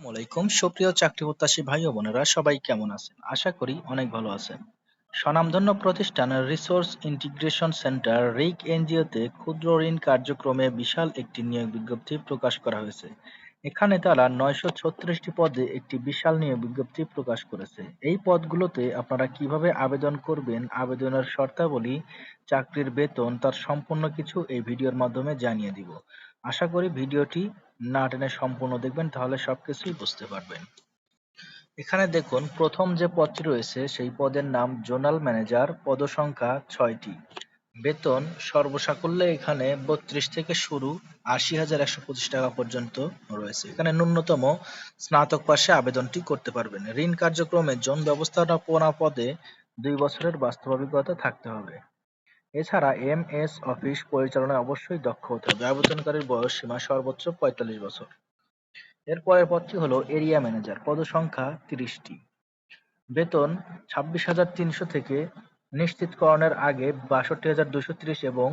আসসালামাইকুম সুপ্রিয় চাকরি প্রত্যাশী ভাই ও বোনেরা, সবাই কেমন আছেন? আশা করি অনেক ভালো আছেন। স্বনামধন্য প্রতিষ্ঠান রিসোর্স ইন্টিগ্রেশন সেন্টার, রিক এনজিওতে ক্ষুদ্র ঋণ কার্যক্রমে বিশাল একটি নিয়োগ বিজ্ঞপ্তি প্রকাশ করা হয়েছে। এখানে তারা নয়শো ছত্রিশটি পদে একটি বিশাল নিয়োগ বিজ্ঞপ্তি প্রকাশ করেছে। এই পদগুলোতে আপনারা কীভাবে আবেদন করবেন, আবেদনের শর্তাবলী, চাকরির বেতন, তার সম্পূর্ণ কিছু এই ভিডিওর মাধ্যমে জানিয়ে দিব। আশা করি ভিডিওটি না টেনে সম্পূর্ণ দেখবেন, তাহলে সবকিছুই বুঝতে পারবেন। এখানে দেখুন, প্রথম যে পদটি রয়েছে, সেই পদের নাম জোনাল ম্যানেজার, পদসংখ্যা ছয়টি। বেতন সর্বসাকুল্যে এখানে বত্রিশ থেকে শুরু আশি হাজার একশো পঁচিশ টাকা পর্যন্ত রয়েছে। এখানে ন্যূনতম স্নাতক পাশে আবেদনটি করতে পারবেন। ঋণ কার্যক্রমে জন ব্যবস্থাপনা পদে দুই বছরের বাস্তব অভিজ্ঞতা থাকতে হবে। এছাড়া এম এস অফিস পরিচালনায় অবশ্যই দক্ষ হতে হবে। আবেদনকারীর বয়স সীমা সর্বোচ্চ পঁয়তাল্লিশ বছর। এর পরের পদটি হলো এরিয়া ম্যানেজার। পদসংখ্যা তিরিশটি। বেতন ছাব্বিশ হাজার তিনশো থেকে নিশ্চিতকরণের আগে বাষট্টি হাজার দুশো ত্রিশ এবং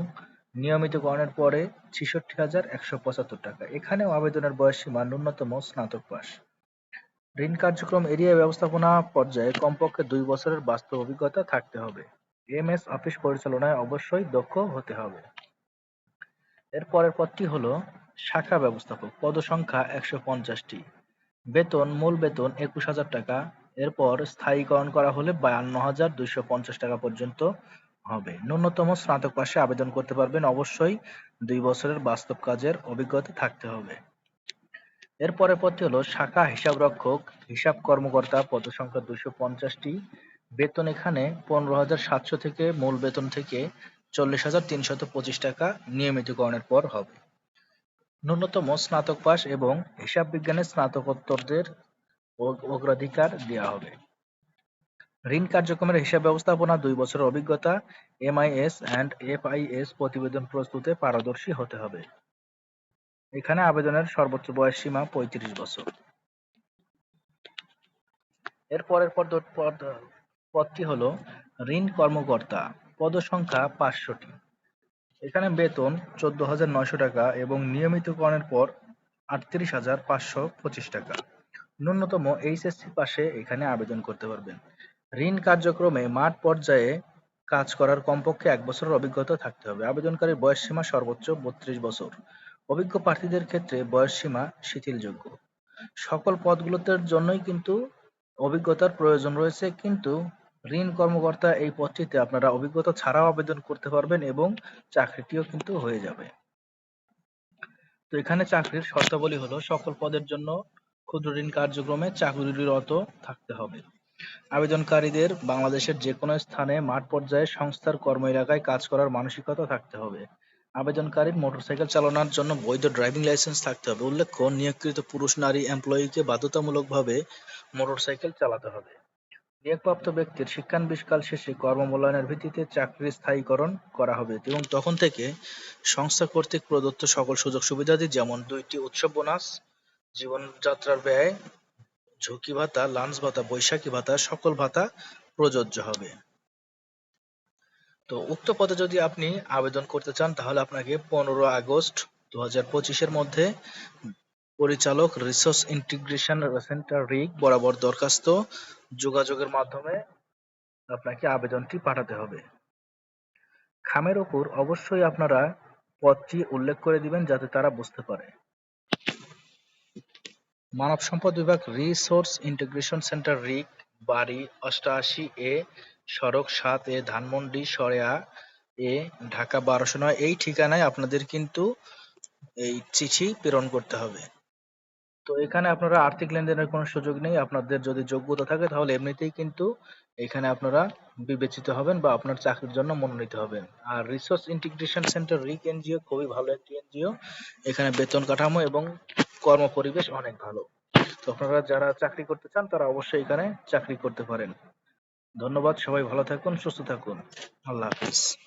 নিয়মিতকরণের পরে ছিষট্টি হাজার একশো পঁচাত্তর টাকা। এখানেও আবেদনের বয়স সীমা ন্যূনতম স্নাতক পাস ঋণ কার্যক্রম এরিয়া ব্যবস্থাপনা পর্যায়ে কমপক্ষে দুই বছরের বাস্তব অভিজ্ঞতা থাকতে হবে। এমএস অফিস পরিচালনায় অবশ্যই দক্ষ হতে হবে। এর পরের পদটি হলো শাখা ব্যবস্থাপক। পদসংখ্যা একশো পঞ্চাশটি। বেতন, মূল বেতন একুশ হাজার টাকা। এরপর স্থায়ীকরণ করা হলে বায়ান্ন হাজার দুইশো পঞ্চাশ টাকা পর্যন্ত হবে। ন্যূনতম স্নাতক পাশে আবেদন করতে পারবেন অবশ্যই। দুই বছরের বাস্তব কাজের অভিজ্ঞতা থাকতে হবে। এর পরের পদটি হলো শাখা হিসাবরক্ষক, হিসাব কর্মকর্তা পদসংখ্যা দুইশো পঞ্চাশটি। বেতন এখানে পনেরো হাজার সাতশো থেকে মূল বেতন থেকে চল্লিশ হাজার তিনশত পঁচিশ টাকা নিয়মিতকরণের পর হবে। ন্যূনতম স্নাতক পাস এবং হিসাব বিজ্ঞানের স্নাতকোত্তরদের অগ্রাধিকার দেওয়া হবে। ঋণ কার্যক্রমের হিসাব ব্যবস্থাপনা, দুই বছরের অভিজ্ঞতা এমআইএস অ্যান্ড এফআইএস প্রতিবেদন প্রস্তুতে পারদর্শী হতে হবে। এখানে আবেদনের সর্বোচ্চ বয়স সীমা পঁয়ত্রিশ বছর। এর পরের পদ পদটি হল ঋণ কর্মকর্তা, পদসংখ্যা পাঁচশোটি। এখানে বেতন চোদ্দ হাজার নয়শো টাকা এবং নিয়মিতকরণের পর আটত্রিশ হাজার পাঁচশো পঁচিশ টাকা। ন্যূনতম এইচএসসি পাশে এখানে আবেদন করতে পারবেন। ঋণ কার্যক্রমে মাঠ পর্যায়ে কাজ করার কমপক্ষে এক বছরের অভিজ্ঞতা থাকতে হবে। আবেদনকারীর বয়স সীমা সর্বোচ্চ বত্রিশ বছর। অভিজ্ঞ প্রার্থীদের ক্ষেত্রে বয়স সীমা শিথিলযোগ্য। সকল পদগুলোতে জন্যই কিন্তু অভিজ্ঞতার প্রয়োজন রয়েছে, কিন্তু ঋণ কর্মকর্তা এই পদটিতে আপনারা অভিজ্ঞতা ছাড়াও আবেদন করতে পারবেন এবং চাকরিটিও কিন্তু হয়ে যাবে। তো এখানে চাকরির শর্তাবলী হলো, সকল পদের জন্য ক্ষুদ্র ঋণ কার্যক্রমে চাকরিরত থাকতে হবে। আবেদনকারীদের বাংলাদেশের যে কোনো স্থানে মাঠ পর্যায়ে সংস্থার কর্ম এলাকায় কাজ করার মানসিকতা থাকতে হবে। আবেদনকারীর মোটরসাইকেল চালানোর জন্য বৈধ ড্রাইভিং লাইসেন্স থাকতে হবে। উল্লেখ্য, নিয়োগকৃত পুরুষ, নারী, এমপ্লয়িকে বাধ্যতামূলকভাবে মোটরসাইকেল চালাতে হবে। নিয়োগপ্রাপ্ত ব্যক্তির শিক্ষানবিশকাল শেষে কর্মমূল্যায়নের ভিত্তিতে চাকরির স্থায়ীকরণ করা হবে এবং তখন থেকে সংস্থা কর্তৃক প্রদত্ত সকল সুযোগ সুবিধাদি যেমন দুইটি উৎসব বোনাস জীবনযাত্রার ব্যয়, ঝুঁকি ভাতা, লাঞ্চ ভাতা, বৈশাখী ভাতা, সকল ভাতা প্রযোজ্য হবে। তো উক্ত পদে যদি আপনি আবেদন করতে চান, তাহলে আপনাকে পনেরো আগস্ট দু হাজার মধ্যে পরিচালক রিসোর্স ইন্টিগ্রেশন সেন্টার রিক বরাবর দরখাস্ত যোগাযোগের মাধ্যমে আপনাকে আবেদনটি পাঠাতে হবে। খামের ওপর অবশ্যই আপনারা পদটি উল্লেখ করে দিবেন, যাতে তারা বুঝতে পারে। মানব সম্পদ বিভাগ রিসোর্স ইন্টিগ্রেশন সেন্টার রিক, বাড়ি অষ্টআশি এ, সড়ক সাত এ, ধানমন্ডি সরেয়া এ, ঢাকা বারোশো নয়। এই ঠিকানায় আপনাদের কিন্তু এই চিঠি প্রেরণ করতে হবে। তো এখানে আপনারা আর্থিক লেনদেনের কোনো সুযোগ নেই। আপনাদের যদি যোগ্যতা থাকে তাহলে এমনিতেই কিন্তু এখানে আপনারা বিবেচিত হবেন বা আপনার চাকরির জন্য মনোনীত হবেন। আর resource integration centre RIC NGO খুবই ভালো একটি এনজিও। এখানে বেতন কাঠামো এবং কর্ম পরিবেশ অনেক ভালো। তো আপনারা যারা চাকরি করতে চান, তারা অবশ্যই এখানে চাকরি করতে পারেন। ধন্যবাদ, সবাই ভালো থাকুন, সুস্থ থাকুন। আল্লাহ হাফিজ।